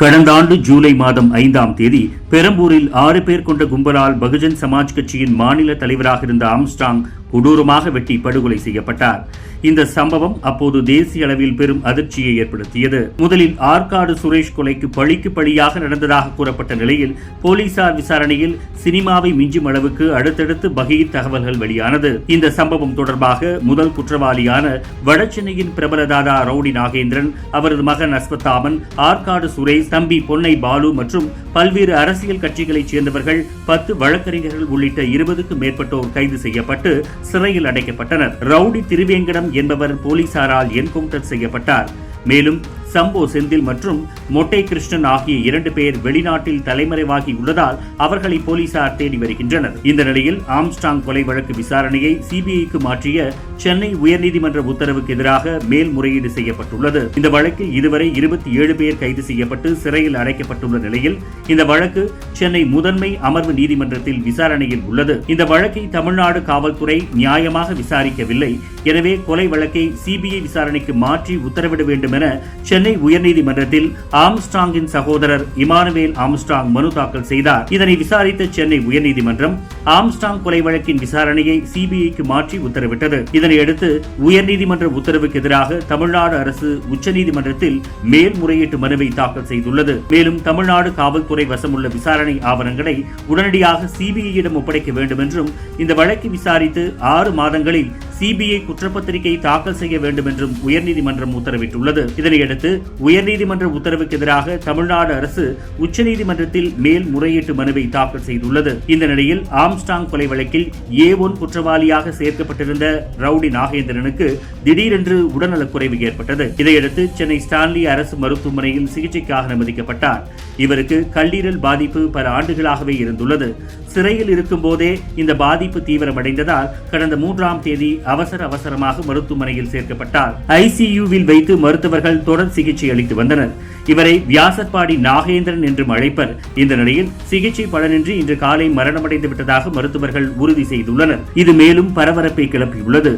கடந்த ஆண்டு ஜூலை மாதம் ஐந்தாம் தேதி பெரம்பூரில் ஆறு பேர் கொண்ட கும்பலால் பகுஜன் சமாஜ் கட்சியின் மாநில தலைவராக இருந்த ஆம்ஸ்டாங் கொடூரமாக வெட்டி படுகொலை செய்யப்பட்டார். இந்த சம்பவம் அப்போது தேசிய அளவில் பெரும் அதிர்ச்சியை ஏற்படுத்தியது. முதலில் ஆற்காடு சுரேஷ் கொலைக்கு பழிக்கு பழியாக நடந்ததாக கூறப்பட்ட நிலையில் போலீசார் விசாரணையில் சினிமாவை மிஞ்சும் அளவுக்கு அடுத்தடுத்து பகீர் தகவல்கள் வெளியானது. இந்த சம்பவம் தொடர்பாக முதல் குற்றவாளியான வடசென்னையின் பிரபல தாதா ரவுடி நாகேந்திரன் அவரது மகன் அஸ்வத்தாமன் ஆற்காடு சுரேஷ் தம்பி பொன்னை பாலு மற்றும் பல்வேறு அரசியல் கட்சிகளைச் சேர்ந்தவர்கள் பத்து வழக்கறிஞர்கள் உள்ளிட்ட இருபதுக்கும் மேற்பட்டோர் கைது செய்யப்பட்டு சிறையில் அடைக்கப்பட்டனர். ரவுடி திருவேங்கடம் என்பவர் போலீசாரால் என்கவுண்டர் செய்யப்பட்டார். மேலும் சம்போ செந்தில் மற்றும் மொட்டை கிருஷ்ணன் ஆகிய இரண்டு பேர் வெளிநாட்டில் தலைமறைவாகி உள்ளதால் அவர்களை போலீசார் தேடி வருகின்றனர். இந்த நிலையில் ஆம்ஸ்டாங் கொலை வழக்கு விசாரணையை சிபிஐக்கு மாற்றிய சென்னை உயர்நீதிமன்ற உத்தரவுக்கு எதிராக மேல்முறையீடு செய்யப்பட்டுள்ளது. இந்த வழக்கில் இதுவரை இருபத்தி ஏழு பேர் கைது செய்யப்பட்டு சிறையில் அடைக்கப்பட்டுள்ள நிலையில் இந்த வழக்கு சென்னை முதன்மை அமர்வு நீதிமன்றத்தில் விசாரணையில் உள்ளது. இந்த வழக்கை தமிழ்நாடு காவல்துறை நியாயமாக விசாரிக்கவில்லை. எனவே கொலை வழக்கை சிபிஐ விசாரணைக்கு மாற்றி உத்தரவிட வேண்டும் என சென்னை சென்னை உயர்நீதிமன்றத்தில் ஆம்ஸ்டாங்கின் சகோதரர் இமானுவேல் ஆம்ஸ்டாங் மனு தாக்கல் செய்தார். இதனை விசாரித்த சென்னை உயர்நீதிமன்றம் ஆம்ஸ்டாங் கொலை வழக்கின் விசாரணையை சிபிஐக்கு மாற்றி உத்தரவிட்டது. இதனையடுத்து உயர்நீதிமன்ற உத்தரவுக்கு எதிராக தமிழ்நாடு அரசு உச்சநீதிமன்றத்தில் மேல்முறையீட்டு மனுவை தாக்கல் செய்துள்ளது. மேலும் தமிழ்நாடு காவல்துறை வசமுள்ள விசாரணை ஆவணங்களை உடனடியாக சிபிஐயிடம் ஒப்படைக்க வேண்டும் என்றும் இந்த வழக்கை விசாரித்து ஆறு மாதங்களில் சிபிஐ குற்றப்பத்திரிகை தாக்கல் செய்ய வேண்டும் என்றும் உயர்நீதிமன்றம் உத்தரவிட்டுள்ளது. இதனையடுத்து உயர்நீதிமன்ற உத்தரவுக்கு எதிராக தமிழ்நாடு அரசு உச்சநீதிமன்றத்தில் மேல்முறையீட்டு மனுவை தாக்கல் செய்துள்ளது. இந்த நிலையில் ஆம்ஸ்டாங் கொலை வழக்கில் ஏ ஒன் குற்றவாளியாக சேர்க்கப்பட்டிருந்த ரவுடி நாகேந்திரனுக்கு திடீரென்று உடல்நலக்குறைவு ஏற்பட்டது. இதையடுத்து சென்னை ஸ்டான்லி அரசு மருத்துவமனையில் சிகிச்சைக்காக அனுமதிக்கப்பட்டார். இவருக்கு கல்லீரல் பாதிப்பு பல ஆண்டுகளாகவே இருந்துள்ளது. சிறையில் இருக்கும் போதே இந்த பாதிப்பு தீவிரமடைந்ததால் கடந்த மூன்றாம் தேதி அவசர அவசரமாக மருத்துவமனையில் சேர்க்கப்பட்டார். ஐசியூவில் வைத்து மருத்துவர்கள் தொடர் சிகிச்சை அளித்து வந்தனர். இவரை வியாசர்பாடி நாகேந்திரன் என்றும் அழைப்பர். இந்த நிலையில் சிகிச்சை பலனின்றி இன்று காலை மரணமடைந்து விட்டதாக மருத்துவர்கள் உறுதி செய்துள்ளனர். இது மேலும் பரபரப்பை கிளப்பியுள்ளது.